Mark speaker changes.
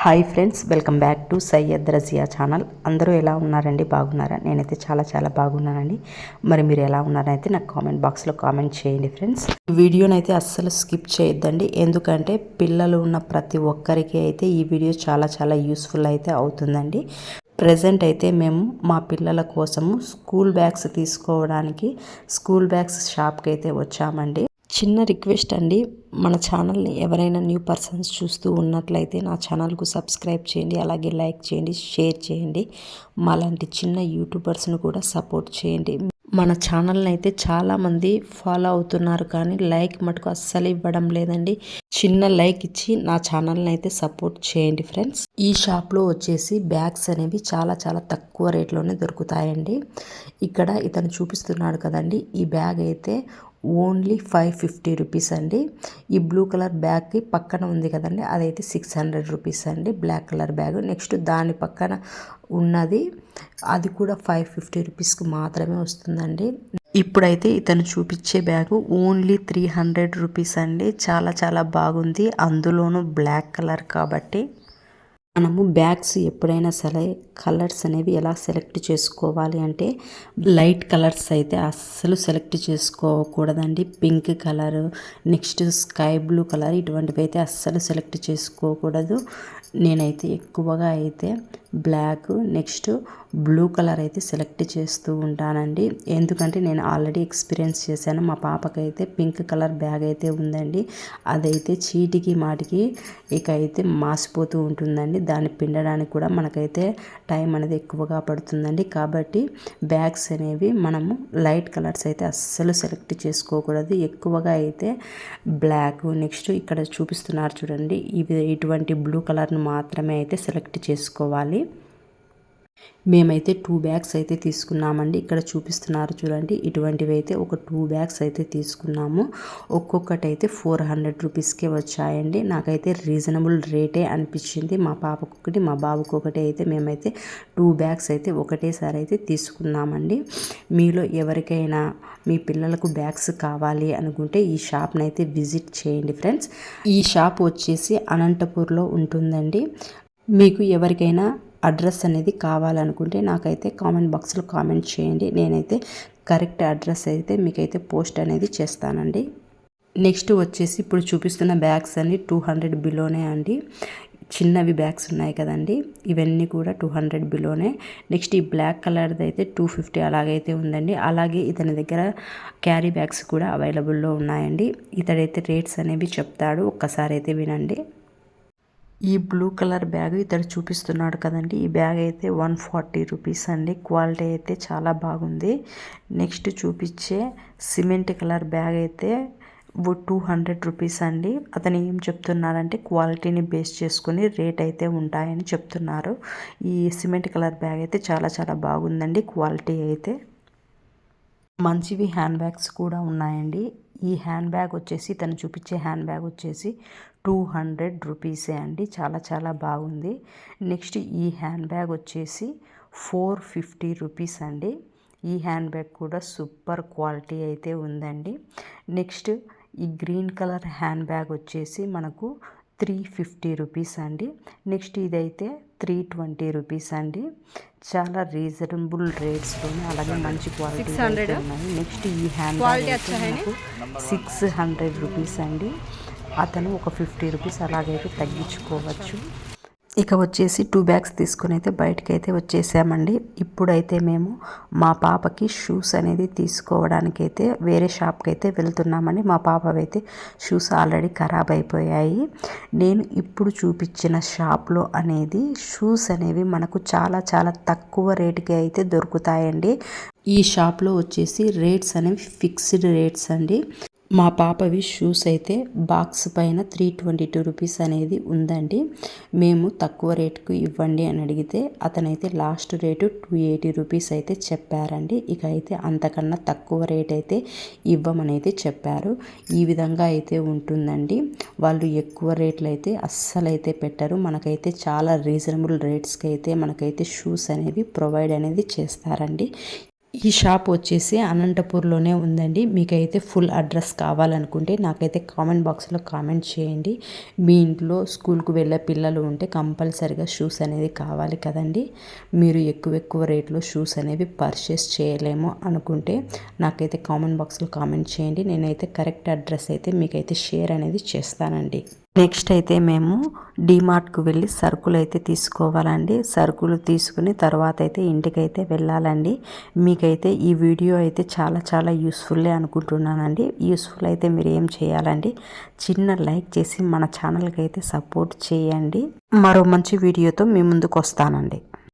Speaker 1: Hi friends welcome back to Syed Razia channel. అందరూ ఎలా ఉన్నారండి? బాగున్నారా? నేనైతే చాలా చాలా బాగున్నానండి. మరి మీరు ఎలా ఉన్నారైతే నాకు కామెంట్ బాక్స్లో కామెంట్ చేయండి ఫ్రెండ్స్. వీడియోనైతే అస్సలు స్కిప్ చేయొద్దండి. ఎందుకంటే పిల్లలు ఉన్న ప్రతి ఒక్కరికి అయితే ఈ వీడియో చాలా చాలా యూస్ఫుల్ అయితే అవుతుందండి. ప్రజెంట్ అయితే మేము మా పిల్లల కోసము స్కూల్ బ్యాగ్స్ తీసుకోవడానికి స్కూల్ బ్యాగ్స్ షాప్కి అయితే వచ్చామండి. చిన్న రిక్వెస్ట్ అండి. మన ఛానల్ని ఎవరైనా న్యూ పర్సన్స్ చూస్తూ ఉన్నట్లయితే నా ఛానల్కు సబ్స్క్రైబ్ చేయండి. అలాగే లైక్ చేయండి షేర్ చేయండి. మాలాంటి చిన్న యూట్యూబర్స్ను కూడా సపోర్ట్ చేయండి. మన ఛానల్ని అయితే చాలామంది ఫాలో అవుతున్నారు కానీ లైక్ మటుకు అస్సలు ఇవ్వడం లేదండి. చిన్న లైక్ ఇచ్చి నా ఛానల్ని అయితే సపోర్ట్ చేయండి ఫ్రెండ్స్. ఈ షాప్లో వచ్చేసి బ్యాగ్స్ అనేవి చాలా చాలా తక్కువ రేట్లోనే దొరుకుతాయండి. ఇక్కడ ఇతను చూపిస్తున్నాడు కదండి. ఈ బ్యాగ్ అయితే ఓన్లీ ఫైవ్ ఫిఫ్టీ రూపీస్ అండి. ఈ బ్లూ కలర్ బ్యాగ్కి పక్కన ఉంది కదండి అదైతే సిక్స్ హండ్రెడ్ రూపీస్ అండి బ్లాక్ కలర్ బ్యాగ్. నెక్స్ట్ దాని పక్కన ఉన్నది అది కూడా ఫైవ్ ఫిఫ్టీ రూపీస్కి మాత్రమే వస్తుందండి. ఇప్పుడైతే ఇతను చూపించే bag only three hundred rupees అండి. చాలా చాలా బాగుంది. అందులోనూ బ్లాక్ కలర్ కాబట్టి మనము బ్యాగ్స్ ఎప్పుడైనా సరే కలర్స్ అనేవి ఎలా సెలెక్ట్ చేసుకోవాలి అంటే లైట్ కలర్స్ అయితే అస్సలు select చేసుకోకూడదండి. Pink colour next sky blue colour ఇటువంటివి అయితే అస్సలు సెలెక్ట్ చేసుకోకూడదు. నేనైతే ఎక్కువగా అయితే బ్లాక్ నెక్స్ట్ బ్లూ కలర్ అయితే సెలెక్ట్ చేస్తూ ఉంటానండి. ఎందుకంటే నేను ఆల్రెడీ ఎక్స్పీరియన్స్ చేశాను. మా పాపకైతే పింక్ కలర్ బ్యాగ్ అయితే ఉందండి. అదైతే చీటికి మాటికి ఇక అయితే మాసిపోతూ ఉంటుందండి. దాన్ని పిండడానికి కూడా మనకైతే టైం అనేది ఎక్కువగా పడుతుందండి. కాబట్టి బ్యాగ్స్ అనేవి మనము లైట్ కలర్స్ అయితే అస్సలు సెలెక్ట్ చేసుకోకూడదు. ఎక్కువగా అయితే బ్లాక్ నెక్స్ట్ ఇక్కడ చూపిస్తున్నారు చూడండి. ఇవి ఇటువంటి బ్లూ కలర్ను మాత్రమే అయితే సెలెక్ట్ చేసుకోవాలి. మేమైతే టూ బ్యాగ్స్ అయితే తీసుకున్నామండి. ఇక్కడ చూపిస్తున్నారు చూడండి. ఇటువంటివి అయితే ఒక టూ బ్యాగ్స్ అయితే తీసుకున్నాము. ఒక్కొక్కటి అయితే ఫోర్ హండ్రెడ్ రూపీస్కే వచ్చాయండి. నాకైతే రీజనబుల్ రేటే అనిపించింది. మా పాపకొకటి మా బాబుకి ఒకటి అయితే మేమైతే టూ బ్యాగ్స్ అయితే ఒకటేసారి అయితే తీసుకున్నామండి. మీలో ఎవరికైనా మీ పిల్లలకు బ్యాగ్స్ కావాలి అనుకుంటే ఈ షాప్ని అయితే విజిట్ చేయండి ఫ్రెండ్స్. ఈ షాప్ వచ్చేసి అనంతపూర్లో ఉంటుందండి. మీకు ఎవరికైనా అడ్రస్ అనేది కావాలనుకుంటే నాకైతే కామెంట్ బాక్స్లో కామెంట్ చేయండి. నేనైతే కరెక్ట్ అడ్రస్ అయితే మీకైతే పోస్ట్ అనేది చేస్తానండి. నెక్స్ట్ వచ్చేసి ఇప్పుడు చూపిస్తున్న బ్యాగ్స్ అన్ని టూ హండ్రెడ్ బిలోనే అండి. చిన్నవి బ్యాగ్స్ ఉన్నాయి కదండి. ఇవన్నీ కూడా టూ హండ్రెడ్ బిలోనే. నెక్స్ట్ ఈ బ్లాక్ కలర్ది అయితే టూ ఫిఫ్టీ అలాగైతే ఉందండి. అలాగే ఇతని దగ్గర క్యారీ బ్యాగ్స్ కూడా అవైలబుల్లో ఉన్నాయండి. ఇతడైతే రేట్స్ అనేవి చెప్తాడు. ఒక్కసారి అయితే వినండి. ఈ బ్లూ కలర్ బ్యాగ్ ఇతడు చూపిస్తున్నాడు కదండి. ఈ బ్యాగ్ అయితే వన్ ఫార్టీ రూపీస్ అండి. క్వాలిటీ అయితే చాలా బాగుంది. నెక్స్ట్ చూపించే సిమెంట్ కలర్ బ్యాగ్ అయితే టూ హండ్రెడ్ రూపీస్ అండి. అతను ఏం చెప్తున్నారంటే క్వాలిటీని బేస్ చేసుకుని రేట్ అయితే ఉంటాయని చెప్తున్నారు. ఈ సిమెంట్ కలర్ బ్యాగ్ అయితే చాలా చాలా బాగుందండి. క్వాలిటీ అయితే మంచివి హ్యాండ్ బ్యాగ్స్ కూడా ఉన్నాయండి. ఈ హ్యాండ్ బ్యాగ్ వచ్చేసి తను చూపించే హ్యాండ్ బ్యాగ్ వచ్చేసి టూ హండ్రెడ్ రూపీసే అండి. చాలా చాలా బాగుంది. నెక్స్ట్ ఈ హ్యాండ్ బ్యాగ్ వచ్చేసి ఫోర్ ఫిఫ్టీ రూపీస్ అండి. ఈ హ్యాండ్ బ్యాగ్ కూడా సూపర్ క్వాలిటీ అయితే ఉందండి. నెక్స్ట్ ఈ గ్రీన్ కలర్ హ్యాండ్ బ్యాగ్ వచ్చేసి మనకు త్రీ ఫిఫ్టీ రూపీస్ అండి. నెక్స్ట్ ఇదైతే త్రీ ట్వంటీ రూపీస్ అండి. చాలా రీజనబుల్ రేట్స్లోనే అలాగే మంచి క్వాలిటీ ఉన్నాయి నెక్స్ట్ ఈ hand bag six hundred rupees అండి. అతను ఒక ఫిఫ్టీ రూపీస్ అలాగైతే తగ్గించుకోవచ్చు. ఇక వచ్చేసి టూ బ్యాగ్స్ తీసుకుని అయితే బయటకి అయితే వచ్చేసామండి. ఇప్పుడైతే మేము మా పాపకి షూస్ అనేది తీసుకోవడానికి అయితే వేరే షాప్కి అయితే వెళ్తున్నామండి. మా పాపవైతే షూస్ ఆల్రెడీ ఖరాబ్ అయిపోయాయి. నేను ఇప్పుడు చూపించిన షాప్లో అనేది షూస్ అనేవి మనకు చాలా చాలా తక్కువ రేటుకి అయితే దొరుకుతాయండి. ఈ షాప్లో వచ్చేసి రేట్స్ అనేవి ఫిక్స్డ్ రేట్స్ అండి. మా పాపవి షూస్ అయితే బాక్స్ పైన త్రీ ట్వంటీ టూ రూపీస్ అనేది ఉందండి. మేము తక్కువ రేటుకు ఇవ్వండి అని అడిగితే అతనైతే last rate two eighty rupees అయితే చెప్పారండి. ఇక అయితే అంతకన్నా తక్కువ రేట్ అయితే ఇవ్వమనైతే చెప్పారు. ఈ విధంగా అయితే ఉంటుందండి. వాళ్ళు ఎక్కువ రేట్లు అయితే అస్సలు అయితే పెట్టరు. మనకైతే చాలా రీజనబుల్ రేట్స్కి అయితే మనకైతే షూస్ అనేవి ప్రొవైడ్ అనేది చేస్తారండి. ఈ షాప్ వచ్చేసి అనంతపూర్లోనే ఉందండి. మీకైతే ఫుల్ అడ్రస్ కావాలనుకుంటే నాకైతే కామెంట్ బాక్స్లో కామెంట్ చేయండి. మీ ఇంట్లో స్కూల్కి వెళ్ళే పిల్లలు ఉంటే కంపల్సరిగా షూస్ అనేది కావాలి కదండి. మీరు ఎక్కువ ఎక్కువ రేట్లో షూస్ అనేవి పర్చేస్ చేయలేము అనుకుంటే నాకైతే కామెంట్ బాక్స్లో కామెంట్ చేయండి. నేనైతే కరెక్ట్ అడ్రస్ అయితే మీకైతే షేర్ అనేది చేస్తానండి. నెక్స్ట్ అయితే మేము డిమార్ట్కు వెళ్ళి సరుకులు అయితే తీసుకోవాలండి. సరుకులు తీసుకుని తర్వాత అయితే ఇంటికైతే వెళ్ళాలండి. మీకైతే ఈ వీడియో అయితే చాలా చాలా యూస్ఫుల్లే అనుకుంటున్నానండి. యూస్ఫుల్ అయితే మీరు ఏం చేయాలండి? చిన్న లైక్ చేసి మన ఛానల్కి అయితే సపోర్ట్ చేయండి. మరో మంచి వీడియోతో మీ ముందుకు వస్తానండి.